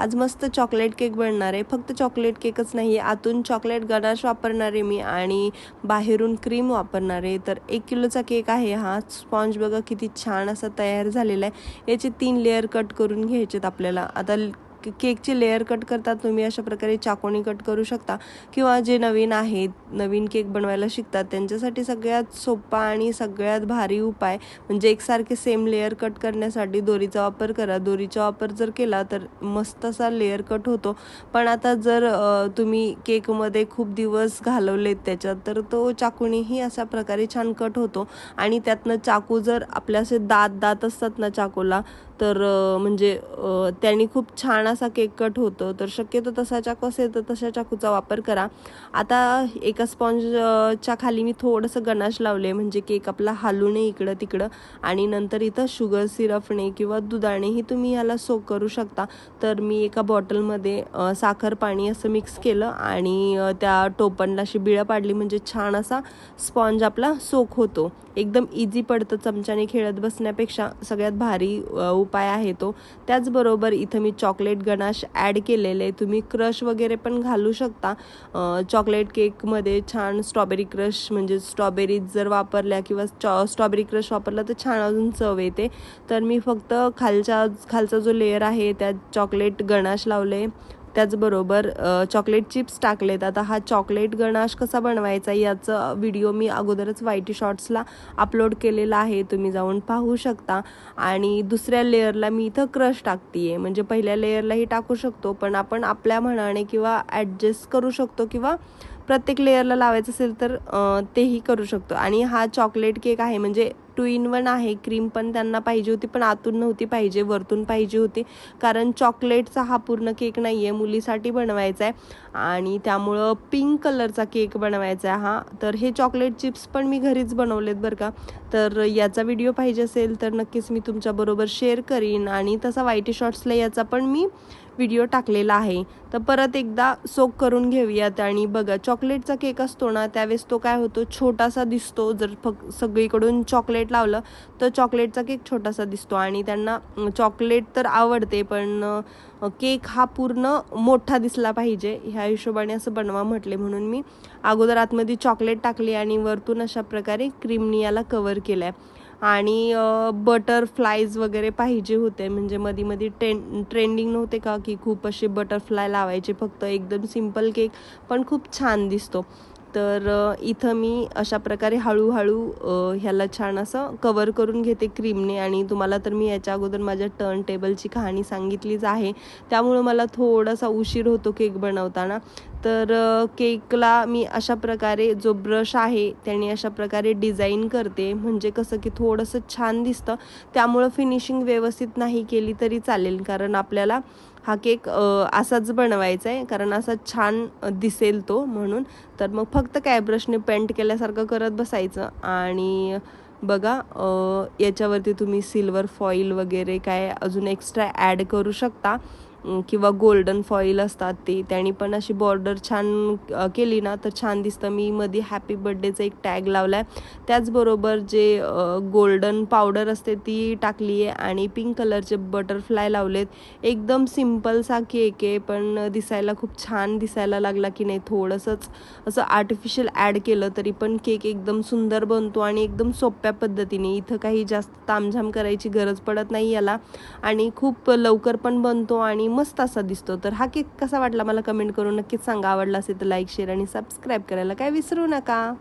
आज मस्त chocolate cake बनणार आहे. फक्त चॉकलेट केकच नाही आतून चॉकलेट गणाश वापरणार आहे मी आणि बाहेरून क्रीम वापरणार आहे. तर एक किलोचा केक आहे हा. स्पॉन्ज बघा किती छान असा तयार झालेला आहे. याचे तीन लेअर कट करून घ्यायचेत आपल्याला. आता केकचे लेअर कट करतात तुम्ही अशा प्रकारे चाकोनी कट करू शकता. किंवा जे नवीन आहेत नवीन केक बनवायला शिकतात त्यांच्यासाठी सगळ्यात सोपा आणि सगळ्यात भारी उपाय म्हणजे एकसारखे सेम लेअर कट करण्यासाठी दोरीचा वापर करा. दोरीचा वापर जर केला तर मस्त असा लेअर कट होतो. पण आता जर तुम्ही केकमध्ये खूप दिवस घालवलेत त्याच्यात तर तो चाकूनीही अशा प्रकारे छान कट होतो. आणि त्यातनं चाकू जर आपल्या असे दात दात असतात ना चाकूला तर म्हणजे त्यांनी खूप छान असा केक कट होतो तर शक्यतो तसा चाकू असेल तर तशा चाकूचा वापर करा. आता एका स्पॉन्जच्या खाली मी थोडंसं गणाश लावले म्हणजे केक आपला हालू नये इकडं तिकडं आणि नंतर इथं शुगर सिरपने किंवा दुधानेही तुम्ही याला सोक करू शकता. तर मी एका बॉटलमध्ये साखर पाणी असं मिक्स केलं आणि त्या टोपणला अशी बिळं पाडली म्हणजे छान असा स्पॉन्ज आपला सोक होतो. एकदम इझी पडतं चमच्याने खेळत बसण्यापेक्षा सगळ्यात भारी उपाय आहे तो. त्याचबरोबर इथं मी चॉकलेट गणाश ॲड केलेले. तुम्ही क्रश वगैरे पण घालू शकता. चॉकलेट केकमध्ये छान स्ट्रॉबेरी क्रश म्हणजे स्ट्रॉबेरीज जर वापरल्या किंवा चॉ स्ट्रॉबेरी क्रश वापरला तर छान अजून चव येते. तर मी फक्त खालच्या खालचा जो लेअर आहे त्यात चॉकलेट गणाश लावले. त्याचबरोबर चॉकलेट चिप्स टाकलेत. आता हा चॉकलेट गणाश कसा बनवायचा याचं व्हिडिओ मी अगोदरच वाईटी शॉर्ट्सला अपलोड केलेला आहे. तुम्ही जाऊन पाहू शकता. आणि दुसऱ्या लेअरला मी इथं क्रश टाकते आहे म्हणजे पहिल्या लेअरलाही टाकू शकतो पण आपण आपल्या म्हणाने किंवा ॲडजस्ट करू शकतो किंवा प्रत्येक लेअरला लावायचं असेल तर तेही करू शकतो. आणि हा चॉकलेट केक आहे म्हणजे टू इन वन आहे. क्रीम पण त्यांना पाहिजे होती पण आतून नव्हती पाहिजे वरतून पाहिजे होती. कारण चॉकलेटचा हा पूर्ण केक नाही आहे मुलीसाठी बनवायचा आहे. आणि त्यामुळं पिंक कलरचा केक बनवायचा आहे हा. तर हे चॉकलेट चिप्स पण मी घरीच बनवलेत बरं का. तर याचा व्हिडिओ पाहिजे असेल तर नक्कीच मी तुमच्याबरोबर शेअर करीन. आणि तसा वाईटी शॉर्ट्सला याचा पण मी व्हिडिओ टाकलेला आहे. तर परत एकदा सोक करून घेऊयात. आणि बघा चॉकलेटचा केक असतो ना त्यावेळेस तो काय होतो छोटासा दिसतो. जर फक्त सगळीकडून चॉकलेट लावलं तर चॉकलेटचा केक छोटासा दिसतो. आणि त्यांना चॉकलेट तर आवडते पण केक हा पूर्ण मोठा दिसला पाहिजे. ह्या हिशोबाने असं बनवा म्हटले म्हणून मी अगोदर आतमध्ये चॉकलेट टाकली आणि वरतून अशा प्रकारे क्रीमनी याला कवर केलं आहे आणि बटरफ्लायज वगैरे पाहिजे होते. म्हणजे मध्ये मध्ये ट्रेन ट्रेंडिंग नव्हते का की खूप असे बटरफ्लाय लावायचे फक्त एकदम सिंपल केक पण खूप छान दिसतो. तर इथं मी अशा प्रकारे हळूहळू ह्याला छान असं कवर करून घेते क्रीमने आणि तुम्हाला तर मी याच्या अगोदर माझ्या टर्न टेबलची कहाणी सांगितलीच आहे. त्यामुळं मला थोडासा उशीर होतो केक बनवताना. तर केकला मी अशा प्रकारे जो ब्रश आहे त्याने अशा प्रकारे डिझाईन करते. म्हणजे कसं की थोडंसं छान दिसतं. त्यामुळं फिनिशिंग व्यवस्थित नाही केली तरी चालेल. कारण आपल्याला हा केक असाच बनवायचा आहे कारण असा छान दिसेल तो म्हणून. तर मग फक्त काय ब्रशने पेंट केल्यासारखं करत बसायचं. आणि बघा याच्यावरती तुम्ही सिल्वर फॉईल वगैरे काय अजून एक्स्ट्रा ॲड करू शकता. किंवा गोल्डन फॉईल असतात ते त्यांनी पण अशी बॉर्डर छान केली ना तर छान दिसतं. मी मध्ये हॅपी बड्डेचं एक टॅग लावला आहे त्याचबरोबर जे गोल्डन पावडर असते ती टाकली आहे आणि पिंक कलरचे बटरफ्लाय लावलेत. एकदम सिम्पलसा केक आहे पण दिसायला खूप छान दिसायला लागला की नाही थोडंसंच असं आर्टिफिशियल ॲड केलं तरी पण केक एकदम सुंदर बनतो आणि एकदम सोप्या पद्धतीने. इथं काही जास्त तामझाम करायची गरज पडत नाही याला. आणि खूप लवकर पण बनतो आणि मस्त असा दिसतो. तर हा केक कसा वाटला मला कमेंट करून नक्कीच सांगा. आवडला असेल तर लाईक शेअर आणि सबस्क्राईब करायला काय विसरू नका.